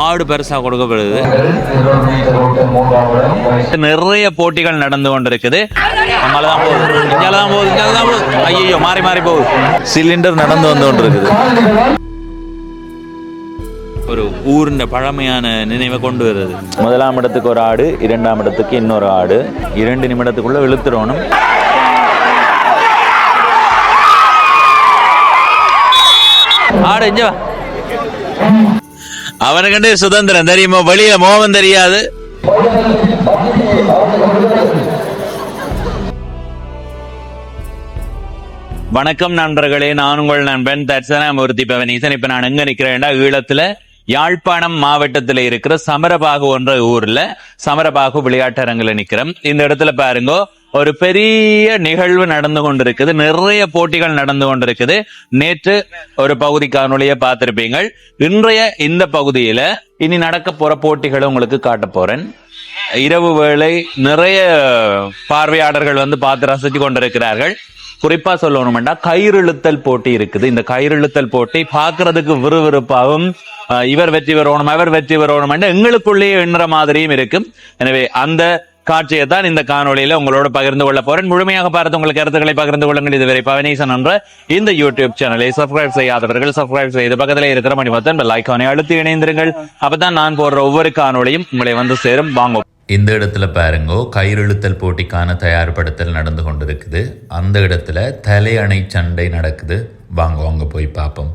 ஆடு பெருசாக கொடுக்கப்படுது. நிறைய போட்டிகள் நடந்து கொண்டிருக்குது. நம்மளால தான் போகுது. இங்கால தான் போகுது. இங்கால தான் போகுது. ஐயோ மாறி மாறி போகுது. சிலிண்டர் நடந்து வந்து கொண்டிருக்குது. ஒரு ஊரின் பழமையான நினைவை கொண்டு வருது. முதலாம் இடத்துக்கு ஒரு ஆடு இரண்டாம் இடத்துக்கு இன்னொரு ஆடு. இரண்டு நிமிடத்துக்குள்ள இழுத்துறணும். ஆடு இங்க வா சுதந்திரம் தெரியுமா? வெளியில மோகம் தெரியாது. வணக்கம் நண்பர்களே நான் உங்கள் நண்பன் தட்சணாமூர்த்தி பவனீசன் இப்ப நான் எங்க நிக்கிறேன்டா ஈழத்துல யாழ்ப்பாணம் மாவட்டத்துல இருக்கிற சமரபாகு என்ற ஊர்ல சமரபாகு விளையாட்டரங்கில் நிக்கிறோம் இந்த இடத்துல பாருங்க ஒரு பெரிய நிகழ்வு நடந்து கொண்டிருக்குது. நிறைய போட்டிகள் நடந்து கொண்டிருக்குது. நேற்று ஒரு பகுதி காணொலியை பார்த்திருப்பீங்க இன்றைய இந்த பகுதியில இனி நடக்க போற போட்டிகளை உங்களுக்கு காட்ட போறேன். இரவு வேளை நிறைய பார்வையாளர்கள் வந்து பார்த்து ரசித்து கொண்டிருக்கிறார்கள். குறிப்பா சொல்லணும்னா கயிறிழுத்தல் போட்டி இருக்குது. இந்த கயிறிழுத்தல் போட்டி பாக்குறதுக்கு விறுவிறுப்பாகவும் இவர் வெற்றி பெறணும் அவர் வெற்றி பெறணும் எங்களுக்குள்ளேயே எண்ணுற மாதிரியும் இருக்கும். எனவே அந்த காட்சியை தான் இந்த காணொலியில உங்களோட பகிர்ந்து கொள்ள போறேன். முழுமையாக பார்த்து உங்கள் கருத்துக்களை பகிர்ந்து கொள்ளுங்கள். இதுவரை பவனீசன் என்ற இந்த யூடியூப் சேனலை சப்ஸ்கிரைப் செய்யாதவர்கள் சப்ஸ்கிரைப் செய்து பக்கத்தில் இருக்கிற மணிமத்தன் பெல் ஐக்கானை அழுத்தி இணைந்திருங்கள். அப்பதான் நான் போடுற ஒவ்வொரு காணொளியும் உங்களை வந்து சேரும். வாங்க இந்த இடத்துல பாருங்கோ கயிறுழுத்தல் போட்டிக்கான தயார்படுத்தல் நடந்து கொண்டிருக்குது. அந்த இடத்துல தலையணை சண்டை நடக்குது. வாங்க அங்க போய் பார்ப்போம்.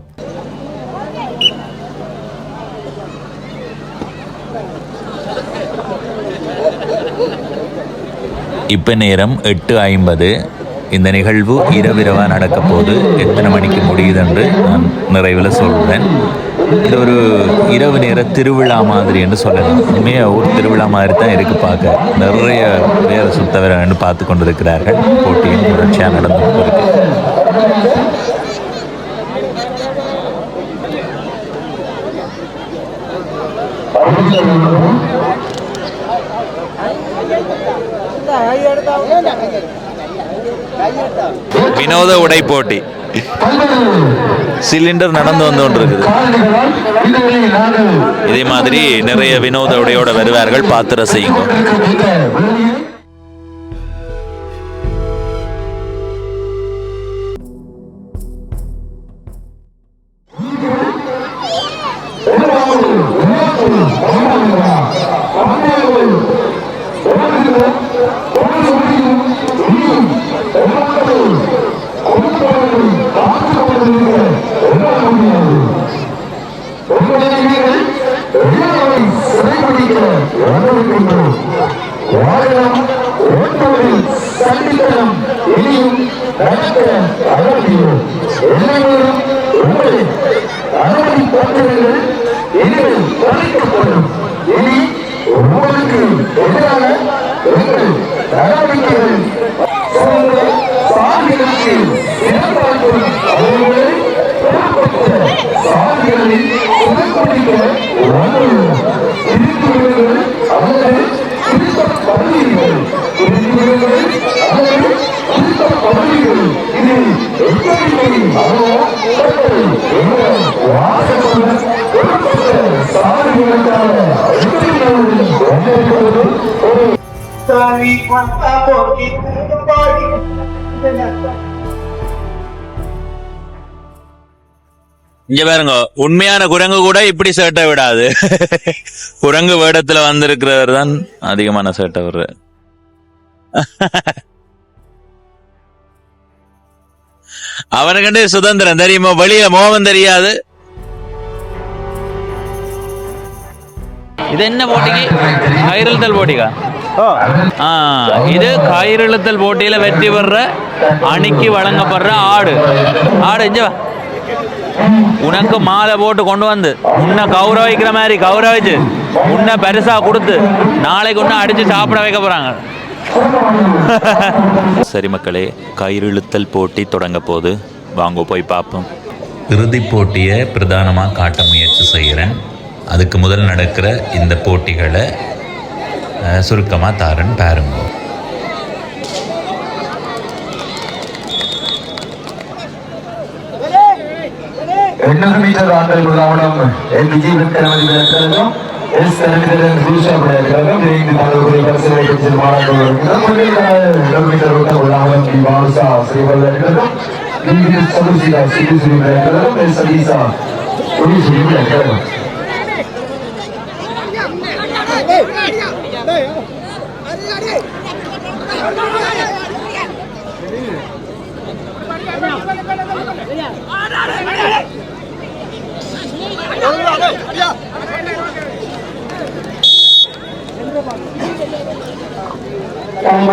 இப்போ நேரம் எட்டு ஐம்பது. இந்த நிகழ்வு இரவிரவா நடக்க போது எத்தனை மணிக்கு முடியுது என்று நான் நிறைவில் சொல்றேன் இது ஒரு இரவு நேர திருவிழா மாதிரி என்று சொல்லலாம். உண்மையாக ஒரு திருவிழா மாதிரி தான் இருக்கு பார்க்க. நிறைய பேர் சுத்தவரன்னு பார்த்து கொண்டிருக்கிறார்கள். போட்டியும் தொடர்ச்சியாக நடந்து கொண்டிருக்கு வினோத உடை போட்டி. சிலிண்டர் நடந்து வந்து கொண்டிருக்குது. இதே மாதிரி நிறைய வினோத உடையோட வருவார்கள் பார்த்து ரசிங்க வாகனம் ஒன்பதில் சந்தித்தனம் இனியும் நடக்க அனுமதியோ எல்லோரும் உங்களை அனுமதி பத்திரங்கள் இனிமேல் குறைக்கப்படும் இனி உங்களுக்கு எதிரான உங்கள் நடவடிக்கைகள் சாதிகளுக்கு இடமாற்றும் அவர்களை சாதிகளில் புகைப்பிடிக்க வந்தது திருக்குறள் அல்லது Dari mata begitu kembali இங்க பாருங்க உண்மையான குரங்கு கூட இப்படி சேட்டை விடாது. குரங்கு வேடத்துல வந்திருக்கிறவர் தான் அதிகமான சேட்டை விடுற. அவனுக்கு சுதந்திரம் தெரியுமா? வெளியில மோகம் தெரியாது. இது என்ன போட்டிக்கு? கயிறுத்தல் போட்டிக்கா? இது கயிறுத்தல் போட்டியில வெற்றி பெற அணிக்கு வழங்கப்படுற ஆடு. ஆடு இங்க வா. உனக்கு மாலை போட்டு கொண்டு வந்து உன்னை கௌரவிக்கிற மாதிரி கௌரவிச்சு உன்னை பெருசா கொடுத்து நாளைக்கு உன்னை அடிச்சு சாப்பிட வைக்க போறாங்க. சரி மக்களே கயிறிழுத்தல் போட்டி தொடங்க போது வாங்க போய் பார்ப்போம். இறுதிப் போட்டியை பிரதானமாக காட்ட முயற்சி செய்கிறேன். அதுக்கு முதல் நடக்கிற இந்த போட்டிகளை சுருக்கமாக தாரன் பாருங்க. எண்ணூறு மீட்டர் ஆண்டல் உலாவணம் என் விஜய் விக்ரமதி இருக்கிறதும் எஸ் கரணிதரன் ரூஷா இருக்கிறதும் விரைந்து தங்களுடைய பரிசுகளை பெற்று மாணவர்கள் இருக்கிறதும் எண்ணூறு மீட்டர் ஓட்ட உலாவணம் டி வானுசா ஸ்ரீவல்ல இருக்கிறதும் டி சதுசிகா சிறுசுரி இருக்கிறதும் எஸ் சதீசா ஒளிசுரி இருக்கிறதும்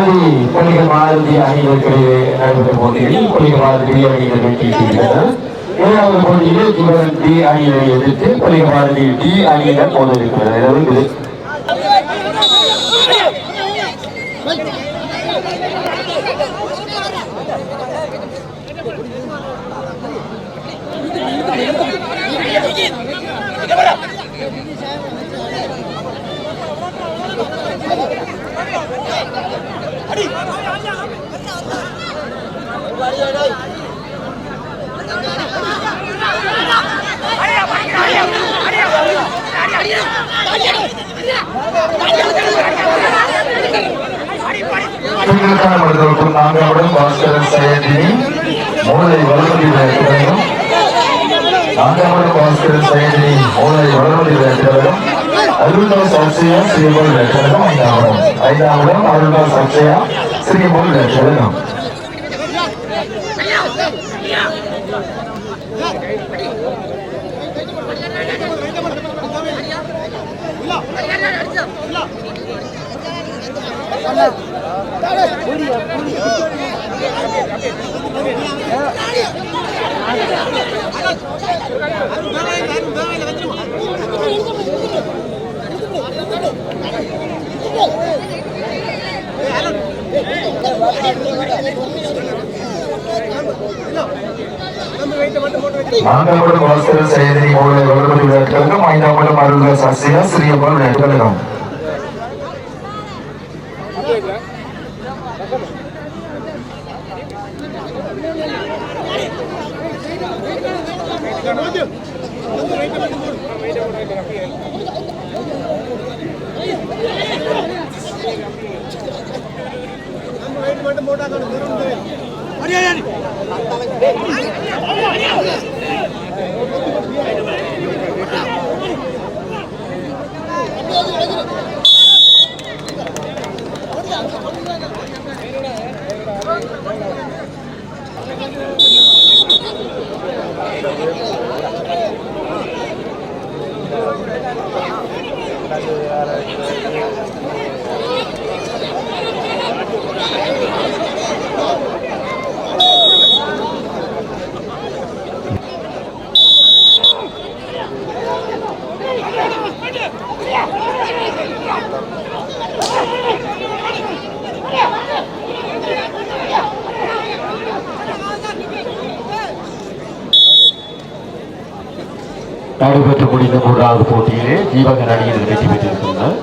கண்மணி பள்ளிக மாதிரி அணிகளுக்கிடையே நடைபெற்ற போட்டியில் பள்ளிக மாதிரி அணிகள் வெற்றியிருக்கின்றனர் ஏழாவது போட்டியில் ஜீவன் டி அணியை எதிர்த்து பள்ளிக மாதிரி டி நாங்களுடன் நான்காவது பாஸ்கரன் சயந்தினி மூளை வளர்மதி இருக்கிறதும் நாங்களுடன் பாஸ்கரன் சயந்தினி மூளை வளர்மதி இருக்கிறதும் அருள்தாஸ் அக்ஷயா ஸ்ரீபோல் இருக்கிறதும் ஐந்தாவதும் ஐந்தாவதும் அருள்தாஸ் அக்ஷயா ஸ்ரீபோல் இருக்கிறதும் நான்காவது பாஸ்கரன் சயந்தினி மூளை வளர்மதி இருக்கிறதும் ஐந்தாவதும் அருள்தாஸ் அக்ஷயா ஸ்ரீபோல் நடைபெற்று முடிந்த மூன்றாவது போட்டியிலே தீபகன் அணியில் வெற்றி பெற்றிருக்கின்றனர்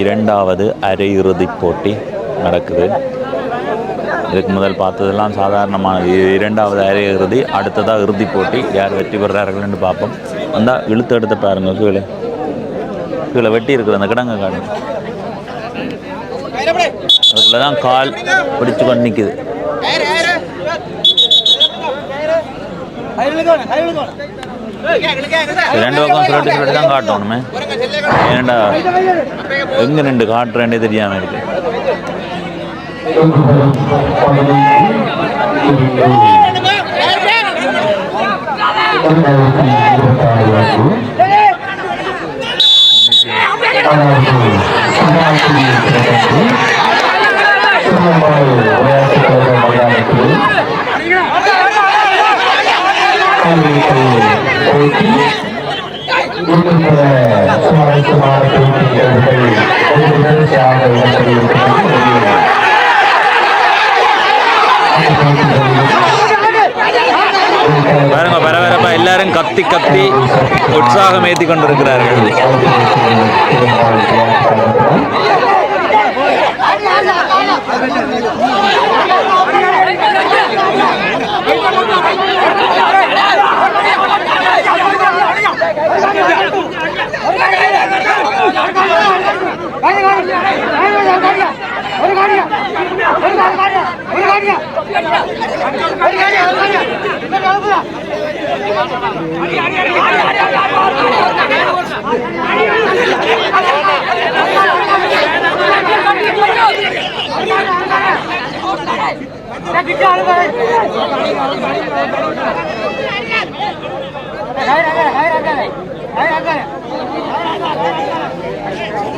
இரண்டாவது அரையிறுதிப் போட்டி நடக்குது இதுக்கு முதல் பார்த்ததெல்லாம் சாதாரணமானது இரண்டாவது அரையிறுதி அடுத்ததாக இறுதிப் போட்டி யார் வெற்றி பெறுறார்கள்னு பார்ப்போம் அந்த இழுத்து எடுத்து பாருங்க கீழே கீழே வெட்டி இருக்குது அந்த கிடங்க காடு அதுக்குள்ள தான் கால் பிடிச்சு கொண்டு நிற்குது ரெண்டு பக்கம் சுரட்டி சுரட்டி தான் காட்டணுமே. ஏன்டா எங்க ரெண்டு காட்டுறேன்னே தெரியாம இருக்கு. பாருங்க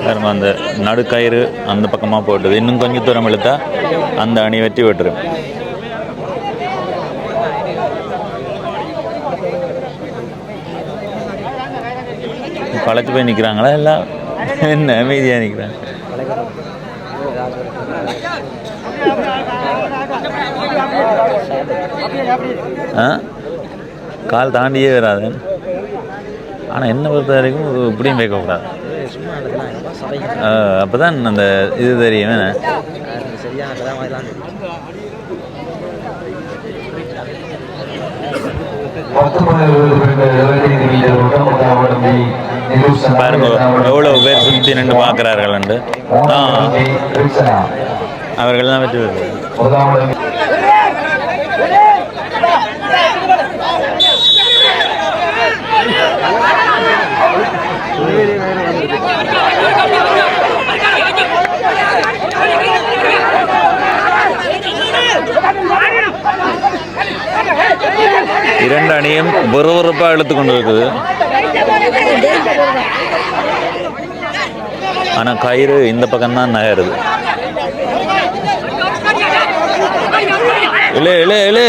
நம்ம அந்த நடுக்கயிறு அந்த பக்கமாக போட்டுது இன்னும் கொஞ்சம் தூரம் இழுத்தா அந்த அணி வெற்றி விட்டுரும் பழத்து போய் நிற்கிறாங்களா எல்லாம் என்ன அமைதியாக நிற்கிறாங்க ஆ? கால் தாண்டியே வராது. ஆனால் என்ன பொறுத்த வரைக்கும் இப்படியும் வைக்கக்கூடாது அப்போ தான் அந்த இது தெரியும். என்ன? பாருங்க எவ்வளோ பேர் சுற்றி நின்று பார்க்குறார்கள் அவர்கள் தான் வெற்றி பெறுவார்கள். இரண்டு அணியும் விறுவிறுப்பாக இழுத்து கொண்டு இருக்குது ஆனால் கயிறு இந்த பக்கம் தான் நகருது. இல்லை இழு இழு.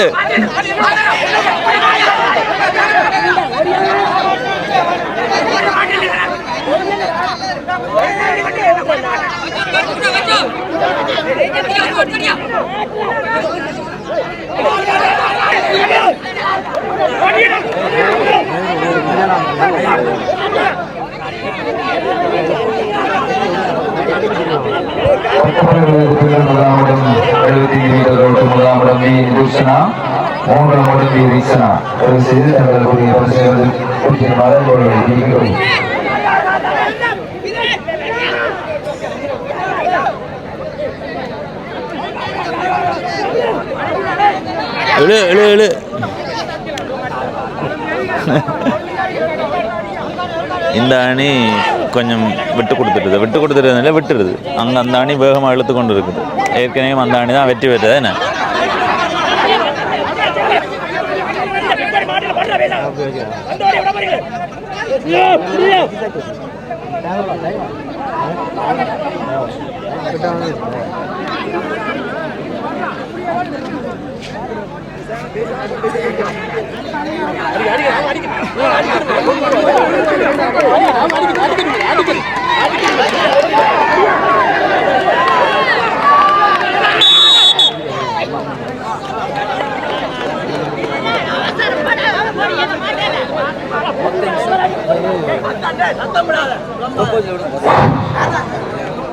மூன்றாம் இடம் வி ரீசனா செய்து தங்களுடைய பரிசுகளை குறிப்பிடுமாறு அவர்களை கேட்கிறோம் இழு இழு இழு இந்த அணி கொஞ்சம் விட்டு கொடுத்துருது விட்டு கொடுத்துருதுனால விட்டுருது அங்கே அந்த அணி வேகமாக இழுத்து கொண்டு இருக்குது ஏற்கனவே அந்த அணி தான் வெற்றி பெற்றது என்ன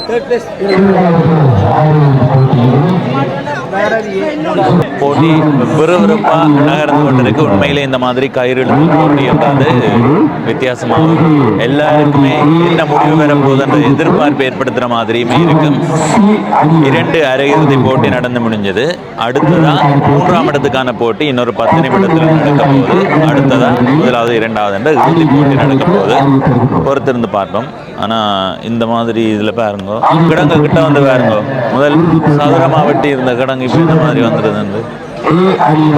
தேர்ட் பிளேஸ் போட்டி விறுவிறுப்பா நகர்ந்து கொண்டிருக்கு. உண்மையிலே இந்த மாதிரி கயிறு போட்டி என்றது வித்தியாசமாகும் எல்லாருக்குமே என்ன முடிவு பெறும் போதுன்ற எதிர்பார்ப்பு ஏற்படுத்துற மாதிரியுமே இருக்கும். இரண்டு அரையிறுதி போட்டி நடந்து முடிஞ்சது. அடுத்ததா மூன்றாம் இடத்துக்கான போட்டி இன்னொரு பத்து நிமிடத்தில் நடக்க போகுது. அடுத்ததா முதலாவது இரண்டாவது என்ற இறுதி போட்டி நடக்க போகுது. பொறுத்திருந்து பார்ப்போம். ஆனா இந்த மாதிரி இதுல பாருங்க. கிடங்கு கிட்ட வந்து பாருங்க. முதல் சதுரமா வெட்டி இருந்த கிடங்கு இப்ப இந்த மாதிரி வந்துருது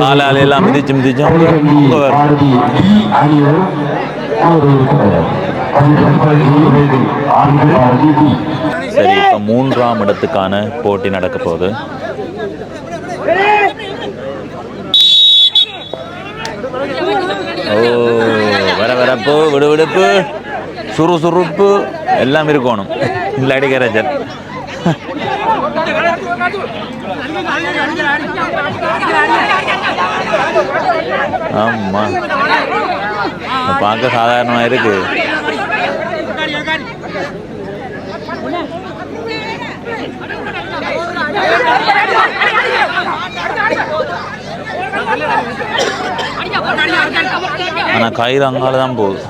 காலால எல்லாம் மிதிச்சு மிதிச்சு சரி இப்போ மூன்றாம் இடத்துக்கான போட்டி நடக்க போகுது. ஓ வர வரப்பு விடுவிடுப்பு சுறுசுறுப்பு. எல்லாம் இருக்கணும். இல்லாடி கரைச்சல் ஆமாம் பார்க்க சாதாரணமாக இருக்கு. ஆனால் கயிறு அங்கால தான் போகுது.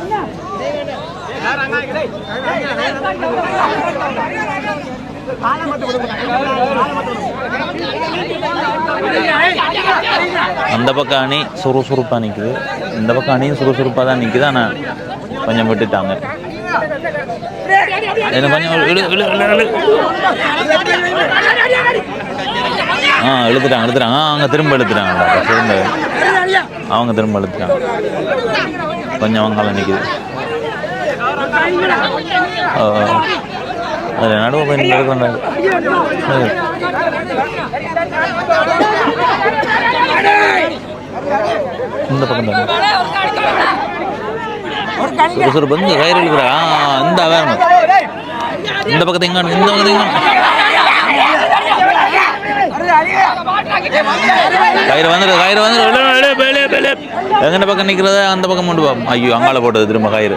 அந்த பக்கம் அணி சுறுசுறுப்பாக நிற்குது இந்த பக்கம் அணியும் சுறுசுறுப்பாக தான் நிற்குது ஆனால் கொஞ்சம் விட்டுட்டாங்க. என்ன கொஞ்சம் ஆ இழுத்துட்டாங்க இழுத்துட்டாங்க. ஆ அவங்க திரும்ப இழுத்துட்டாங்க. திரும்ப. அவங்க திரும்ப இழுத்துட்டாங்க. கொஞ்சம் அவங்கால நிற்குது அதில் நடுவு போய் நடக்கிறாங்க இந்த பக்கம் தான் சிறு பந்து கயிறு இருக்கிறா இந்த வேணும் இந்த பக்கத்தை எங்க இந்த பக்கத்தை எங்க கயிறு வந்துடு கயிறு வந்துடு எங்கன பக்கம் நிக்கிறத அந்த பக்கம் கொண்டு ஐயோ அங்கால போட்டது திரும்ப கயிறு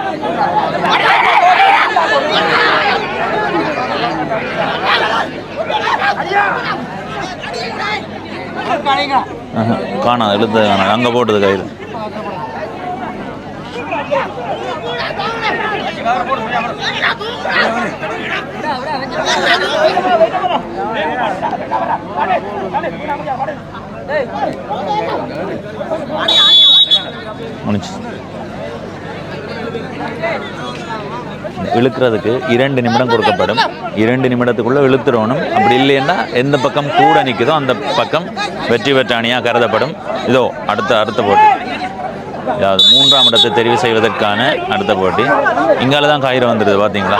காணாது இழுத்தது காணாது அங்க போட்டது கயிறு முடிச்சு இழுக்கிறதுக்கு இரண்டு நிமிடம் கொடுக்கப்படும். இரண்டு நிமிடத்துக்குள்ள இழுத்துடணும். அப்படி இல்லைன்னா எந்த பக்கம் கூட நிற்குதோ அந்த பக்கம் வெற்றி பெற்ற அணியாக கருதப்படும். இதோ அடுத்த அடுத்த போட்டி. அதாவது மூன்றாம் இடத்தை தெரிவு செய்வதற்கான அடுத்த போட்டி. இங்கால தான் காயிறு வந்துடுது பார்த்தீங்களா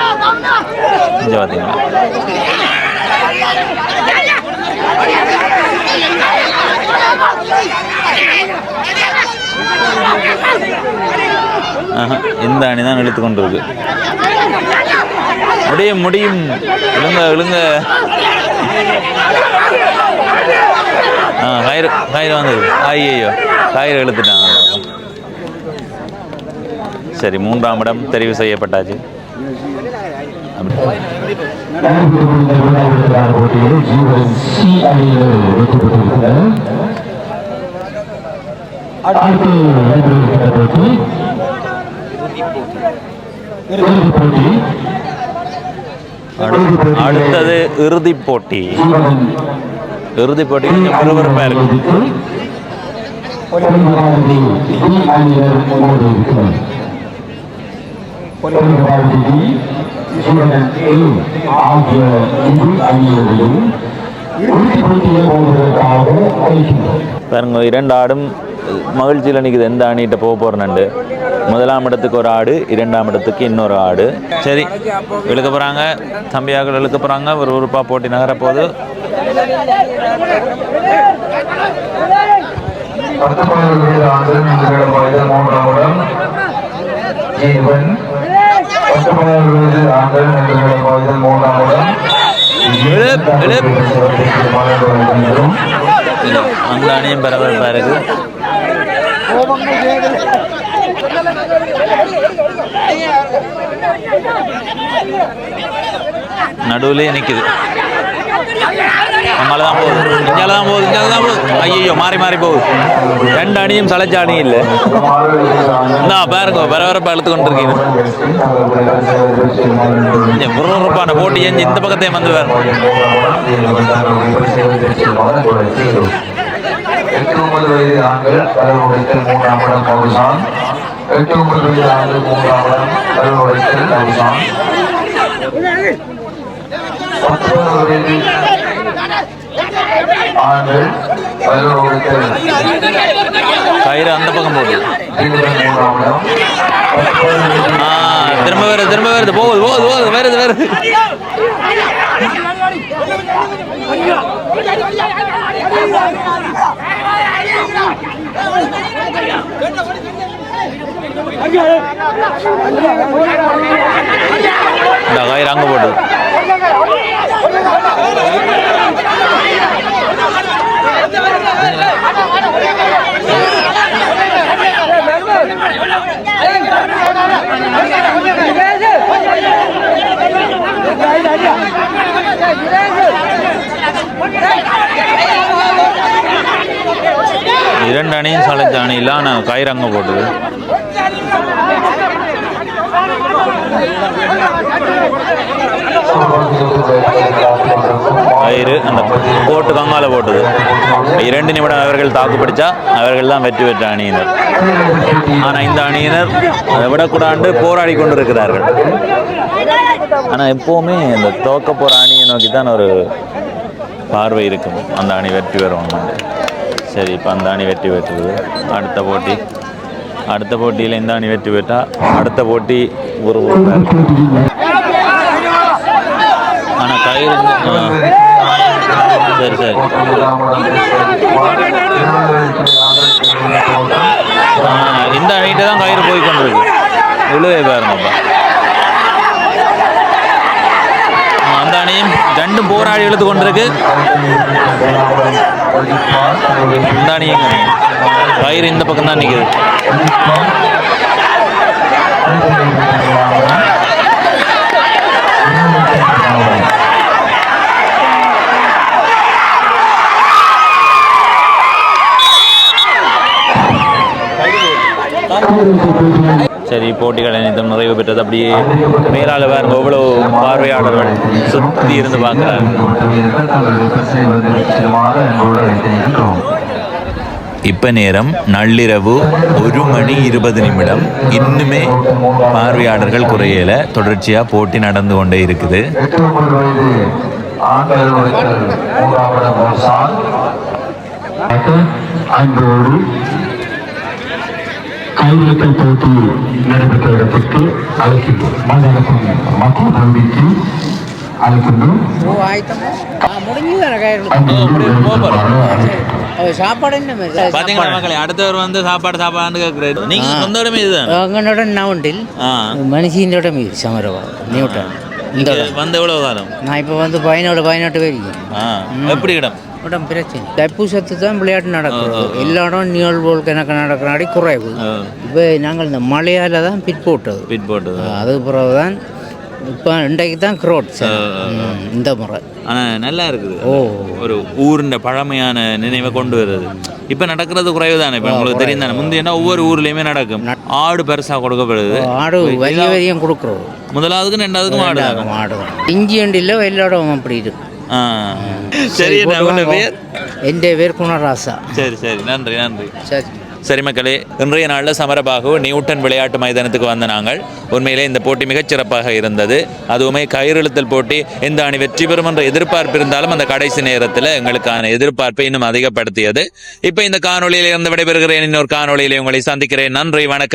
இங்கே பார்த்தீங்களா இந்த அணி தான் இழுத்து கொண்டு இருக்கு முடியும் முடியும். விழுங்க விழுங்க ஆ கயிறு கயிறு வந்தது. ஐயோ கயிறு இழுத்துட்டாங்க. சரி மூன்றாம் இடம் தெரிவு செய்யப்பட்டாச்சு. அடுத்து நடைபெறுகின்ற போட்டி இறுதிப் போட்டி. அடுத்தது இறுதிப் போட்டி. ஜீவன் இறுதிப் போட்டி கொஞ்சம் பரபரப்பா இருக்கு ஆகிய இரு இறுதிப் போட்டியில் பாருங்க இரண்டு ஆடும் மகிழ்ச்சியில் நிற்குது எந்த அணிகிட்ட போக போகிறேன்னு முதலாம் இடத்துக்கு ஒரு ஆடு இரண்டாம் இடத்துக்கு இன்னொரு ஆடு. சரி இழுக்க போகிறாங்க தம்பியாக்கள் இழுக்க போகிறாங்க ஒரு உறுப்பாக போட்டி நகர இழுப். அந்த அணியும் பரபரப்பாக இருக்குது கோபங்கள் நடுவுலயே நிக்குது. நம்மளால தான் போகுது. இஞ்சால தான் போகுது இஞ்சால தான் போகுது. ஐயோ மாறி மாறி போகுது. ரெண்டு அணியும் சளைச்ச அணியும் இல்லை. இந்தா பாருங்க பரபரப்பாக இழுத்து கொண்டு இருக்கீங்க கொஞ்சம் விறுவிறுப்பான போட்டி செஞ்சு இந்த பக்கத்தையும் வந்து பாருங்க ஒன்பது வயது ஆண்கள் கலர் உடைத்தல் மூன்றாம் இடம் பவுசான் எட்டு ஒன்பது வயது ஆண்கள் மூன்றாம் இடம் கலர் உடைத்தல் பத்தொன்பது வயது ஆண்கள் கலர் உடைத்தல் கயிறு அந்த பக்கம் போகுது மூன்றாம் திரும்ப வருது திரும்ப வருது. போகுது போகுது போகுது. வருது வருது. இந்த கயிறு அங்க போட்டு. இரண்டு அணியும் சளைச்ச அணியெல்லாம் நான் கயிறு அங்கே கயிறு அந்த கோட்டு கங்கால போட்டது. இரண்டு நிமிடம் அவர்கள் தாக்கு பிடிச்சா அவர்கள் தான் வெற்றி பெற்ற அணியினர். ஆனால் இந்த அணியினர் அதை விடக்கூடாண்டு போராடி கொண்டிருக்கிறார்கள். ஆனால் எப்போவுமே இந்த தோக்க போகிற அணியை நோக்கி தான் ஒரு பார்வை இருக்கும். அந்த அணி வெற்றி பெறுவாங்க சரி இப்போ அந்த அணி வெற்றி பெற்றது. அடுத்த போட்டி. அடுத்த போட்டியில் இந்த அணி வெற்றி பெற்றா அடுத்த போட்டி ஒரு ஆனால் கயிறு சரி சரி. இந்த அணிகிட்ட தான் கயிறு போய் கொண்டிருக்கு. இழுவை பாருங்கப்பா ஆ, அந்த அணியும் ரெண்டும் போராடி இழுத்து கொண்டிருக்கு. இந்த இந்த பக்கம் தான் நிற்குது சரி போட்டிகள் அனைத்தும் நிறைவு பெற்றது. அப்படியே மேலால பாருங்க எவ்வளோ பார்வையாளர்கள் சுற்றி இருந்து பார்க்குறாங்க இப்போ நேரம் நள்ளிரவு ஒரு மணி இருபது நிமிடம். இன்னுமே பார்வையாளர்கள் குறையல. தொடர்ச்சியாக போட்டி நடந்து கொண்டே இருக்குது. எட்டு ஒன்பது வயது ஆண்கள் உடைத்தல் மூன்றாம் இடம் பவுசான் அன்போடு கைவிட்டல் போட்டி நடைபெற்ற இடத்திற்கு அழைக்கின்றோம். மாநகரத்தின் மக்கள் பகுதிக்கு அழைக்கின்றோம் அடுத்தவர் வந்து சாப்பாடு சாப்பாடு கேட்கிறாரு. நீங்க சொந்த இடமே இதுதான்? எங்களோட நான் உண்டில். மனுஷியோட மீது சமரவா. நியூட்டன் வந்த எவ்வளவு பதினோடு பதினெட்டு பேர் எப்படி இடம்? இடம் பிரச்சனை. தைப்பூசத்து தான் விளையாட்டு நடக்கிறது. எல்லா இடம் நிகழ்வுகள் கணக்கு நடக்கிறாடி குறைவு. இப்போ நாங்கள் இந்த மழையால் தான் பிற்போட்டது பிட் போட்டது. அது பிறகு தான் இப்போ இன்றைக்கு தான் க்ரோட் இந்த முறை. ஆனால் நல்லா இருக்குது. ஓ. ஒரு ஊரின் பழமையான நினைவை கொண்டு வருது. இப்போ நடக்கிறது குறைவு தானே இப்போ உங்களுக்கு தெரியும் தானே? முந்தையனா ஒவ்வொரு ஊர்லேயுமே நடக்கும். ஆடு பெருசாக கொடுக்கப்படுது. ஆடு வரிய வரியம் கொடுக்குறோம். முதலாவதுக்கு ரெண்டாவதுக்கும் ஆடு ஆடு இஞ்சி அண்டியில் எல்லா இடம் அப்படி இருக்கு சரி என்ன பேர் குணராசா. சரி சரி. நன்றி நன்றி. சரி. சரி மக்களே இன்றைய நாளில் சமரபாகு நியூட்டன் விளையாட்டு மைதானத்துக்கு வந்த நாங்கள். உண்மையிலே இந்த போட்டி மிகச்சிறப்பாக இருந்தது. அதுவுமே கயிறுழுத்தல் போட்டி. எந்த அணி வெற்றி பெறும் என்ற எதிர்பார்ப்பு இருந்தாலும் அந்த கடைசி நேரத்தில் எங்களுக்கான எதிர்பார்ப்பை இன்னும் அதிகப்படுத்தியது. இப்போ இந்த காணொலியில் இருந்து விடைபெறுகிறேன். இன்னொரு காணொலியில் உங்களை சந்திக்கிறேன். நன்றி வணக்கம்.